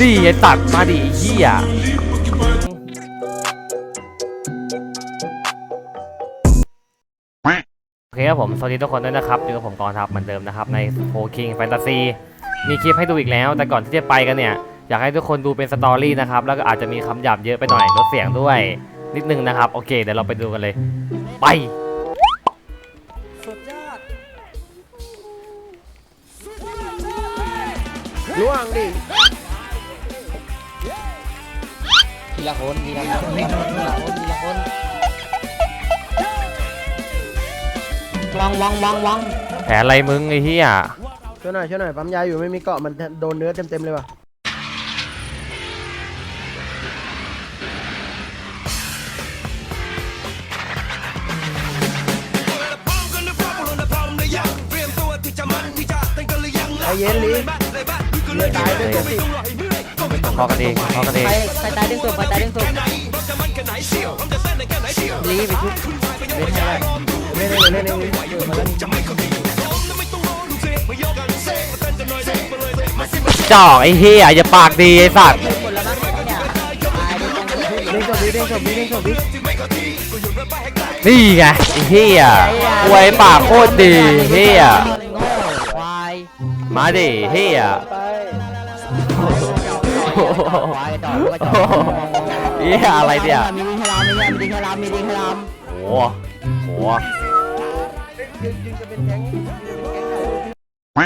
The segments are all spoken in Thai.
นี่ไอ้ตัดมาดิไอ้เหี้ยโอเคครับผม สวัสดีทุกคนด้วยนะครับอยู่กับผมกองทัพเหมือนเดิมนะครับ ในโฟคิงแฟนตาซีมีคลิปให้ดูอีกแล้ว แต่ก่อนที่จะไปกันเนี่ย อยากให้ทุกคนดูเป็นสตอรี่นะครับ แล้วก็อาจจะมีคำหยาบเยอะไปหน่อยลดเสียงด้วย นิดนึงนะครับ โอเค เดี๋ยวเราไปดูกันเลย ไป ล่วงดิทีละคนทีละคนทีละคนทีละคนทีละคนวังวังวังวังแผลอะไรมึงไอ้เหี้ยช่วยหน่อยช่วยหน่อยปั๊มยาอยู่ไม่มีเกาะมันโดนเนื้อเต็มๆเลยว่ะใจเย็นลิเลือด ตายด้วยตัวสิพอกันเองพอกันเองใครใครตายดึงศพใครตายดึงศพรีบไปชุบเล่นให้ได้เล่นเล่นเล่นเล่นจ่อไอ้เหี้ยอย่าปากดีไอ้สัตว์นี่ไงไอ้เหี้ยอวยปากโคตรดีเหี้ยมาดิเหี้ย ไวายต่อด้วยต่อเหี้ยอะไรเนี่ยมีดิ้งให้เรามมีดิ้งให้เรามมีดิ้งให้เราโอ้โหยืนยืนจะเป็นแก๊งยืนจะเป็นแก๊งใคร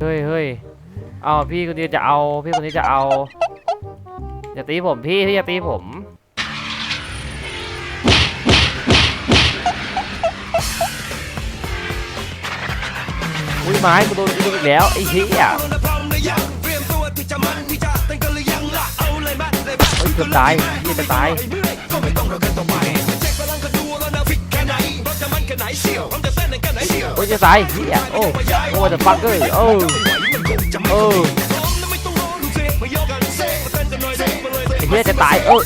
เฮ้ยเฮ้ยเอาพี่คนนี้จะเอา พี่คนนี้จะเอา อย่าตีผมพี่พี่อย่าตีผม ไม้กูโดนกูโดนอีกแล้วไอ้เหี้ยเฮ้ยเกือบตายเหี้ยจะตายโอ้ยจะตายเหี้ยโอ้โอ้ the fucker โอ้โอ้ไอ้เหี้ยจะตายเออ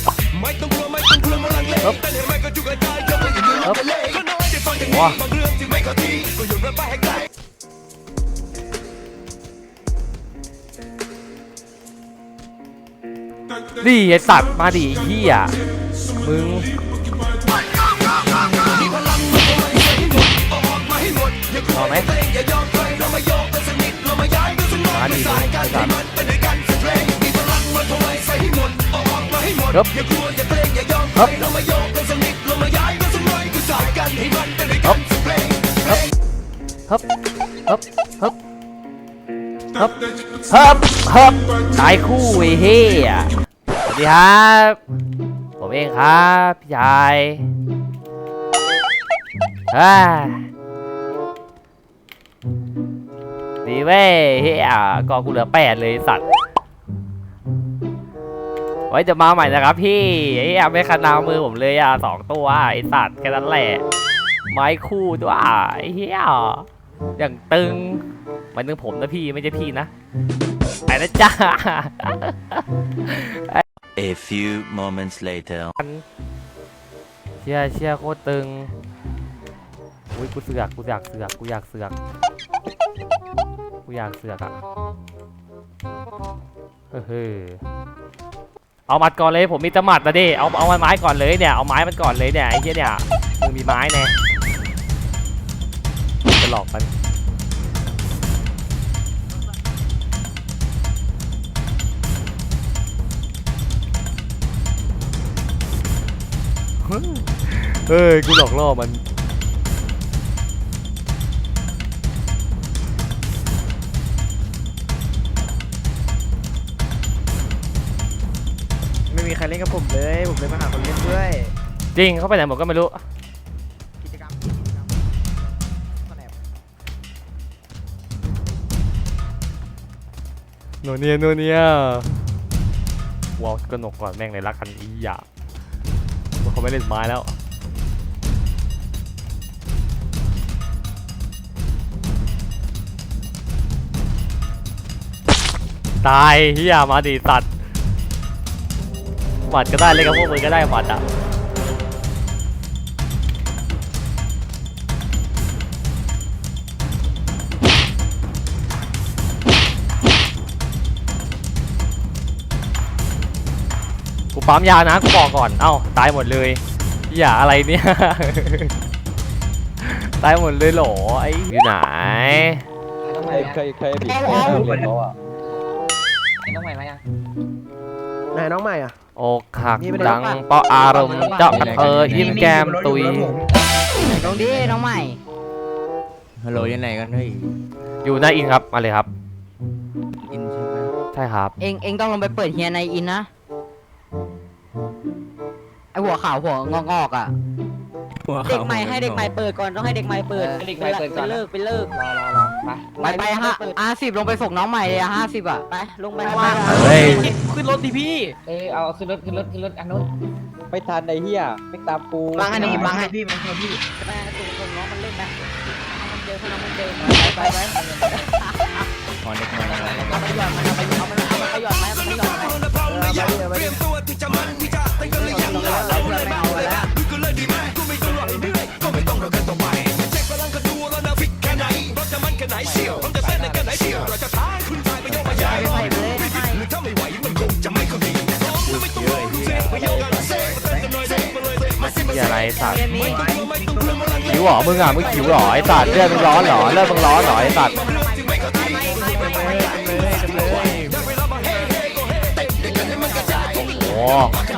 ฮึบฮึบว้า นี่ไอ้สัตว์มาดิเหี้ยมึงพอไหมมาดิมึงไอ้สัตว์ฮึบฮึบฮึบฮึบฮึบฮึบฮึบฮึบฮึบฮึบตายคู่ไอ้เฮียสวัส ดีครับ ผมเองครับพี่ชายดีเว้ยเฮียกองกูเหลือแปดเลยสัตว์ ไว้จะมาใหม่นะครับพี่เฮียไม่คันนาวมือผมเลยอะสองตัวไอสัตว์แค่นั้นแหละ ไม้คู่ด้วยไอเฮียอย่างตึงหมายถึงผมนะพี่ไม่ใช่พี่นะไปนะจ้า A few moments later. เชียเชียโคตรตึงอุ้ยกูเสือกกูอยากเสือกกูอยากเสือกกูอยากเสือกอะเฮ้ยเอามัดก่อนเลยผมมีตะหมัดนะดิเอาเอาไม้ก่อนเลยเนี่ยเอาไม้มันก่อนเลยเนี่ยไอ้เหี้ยเนี่ยมึงมีไม้แน่จะหลอกมัน เฮ้ย กูหลอกล่อมันไม่มีใครเล่นกับผมเลย ผมเลยมาหาคนเล่นด้วยจริง เขาไปไหนหมดก็ไม่รู้ กิจกรรมกิจกรรมสแนปโนเนียโนเนียว้าวกระหนกก่อนแม่งเลยรักกันอีหยาว่า เขาไม่เล่นไม้แล้วตายเฮียมาดิสัตว์หมัดก็ได้เล่นกับพวกมึงก็ได้หมัดอะ ปั๊มยานะกูบอกก่อน เอ้าตายหมดเลยอย่าอะไรเนี่ย ตายหมดเลยเหรอไอ้อยู่ไหนต้องใหม่เคยไหมเคยเคยบีบเหมือเขาอะต้องใหม่ไหมยังไหนน้องใหม่อะอกหักดังเพราะอารมณ์เจาะเธอยิ้มแก้มตุยตรงนี้น้องใหม่ฮัลโหลยังไงกันเฮ้ยอยู่หน้าอินครับมาเลยครับอินใช่ไหมใช่ครับ เองเองต้องลงไปเปิดเฮียในอินนะ ไอหัวขาวหัวงอกๆอะเด็กใหม่ให้เด็กใหม่เปิดก่อนต้องให้เด็กใหม่เปิดเด็กใหม่เปิดก่อน ไปเลิกไปเลิกรอรอรอไปไปไปห้าห้าสิบลงไปส่งน้องใหม่เลยห้าสิบอะ ไปลงไปข้างล่างเฮ้ย ขึ้นรถดิพี่ เออเอาขึ้นรถขึ้นรถขึ้นรถอันนู้นไม่ทันไอ้เหี้ยไม่ตามกูบังให้นี่บังให้พี่บังให้พี่ไปส่งส่งน้องมันเล่นไปมันเจอน้องมันเจอไปไปขอเด็กมาอะไรเอาไปหย่อนมันเอาไปเอามันเอามันไปหย่อนไหมเอามันไปหย่อนไหม เออมาดิมา อย่าอะไรสัตว์ขิวเหรอมึงอะมึงขิวเหรอไอ้สัตว์เลือดมึงร้อนเหรอเลือดมึงร้อนเหรอไอ้สัตว์โอ้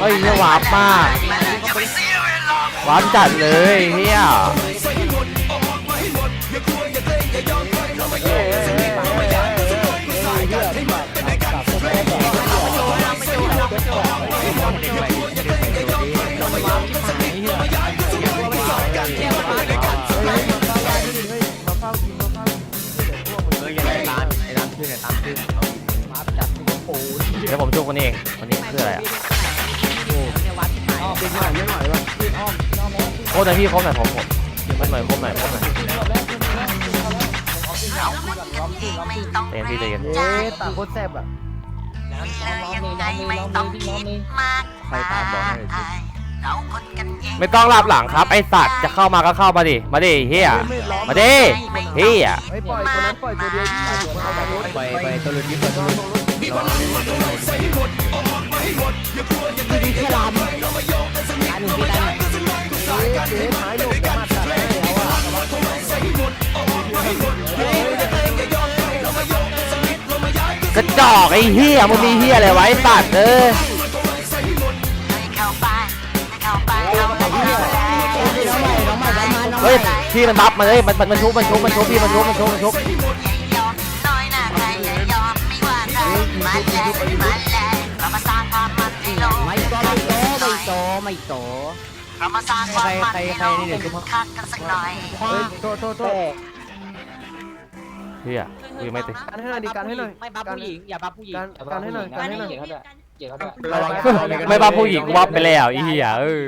เฮ้ยเนี่ยวาร์ปมากวาร์ปจัดเลยเฮียเฮ้ยยังไงร้านไอ้ร้านชื่อเนี่ยตามชื่อเดี๋ยวผมช่วยคนนี้เองคนนี้คืออะไรอะ ปิดหน่อยไม่หน่อยวะโค้ดหน่อยพี่โค้ดหน่อยผมผมโค้ดหน่อยโค้ดหน่อยโค้ดหน่อยเต็มที่เลยกันเอ๊ะตางโคตรแซ่บอะใครตามบอกให้เลยสิไม่ต้องรับหลังครับ ไอสัตว์จะเข้ามาก็เข้ามาดิ มาดิเฮียมาดิเฮียเฮ้ยปล่อยคนนั้นปล่อยตัวเดียวที่เอาไปรถไปไปตัว รุ่นนี้ไปตัวรุ่นรอดีแค่ลำตายหนึ่งพี่ตายหนึ่งเจ๊ท้ายโยกมาตัดให้แล้วอะกระจอกไอเฮียมึงมีเฮียอะไรไว้สัตว์เออน้องใหม่น้องใหม่น้องใหม่น้องใหม่เฮ้ยพี่มันบัฟมันเฮ้ยมันมันมันชุบมันชุบมันชุบพี่มันชุบมันชุบมันชุบไม่โต ไม่โตไม่โตใความมันใครนี่เดี๋ยวชุบเฮ้ยโทษโทษโทษเฮียกูยังไม่ติดการให้หน่อยดิการให้หน่อยไม่บัฟผู้หญิงอย่าบัฟผู้หญิงการให้หน่อยการให้หน่อยเกียรติเขาด้วเกียรติเขาด้วยระวังไม่บัฟผู้หญิงกูบัฟไปแล้วไอเหียเออ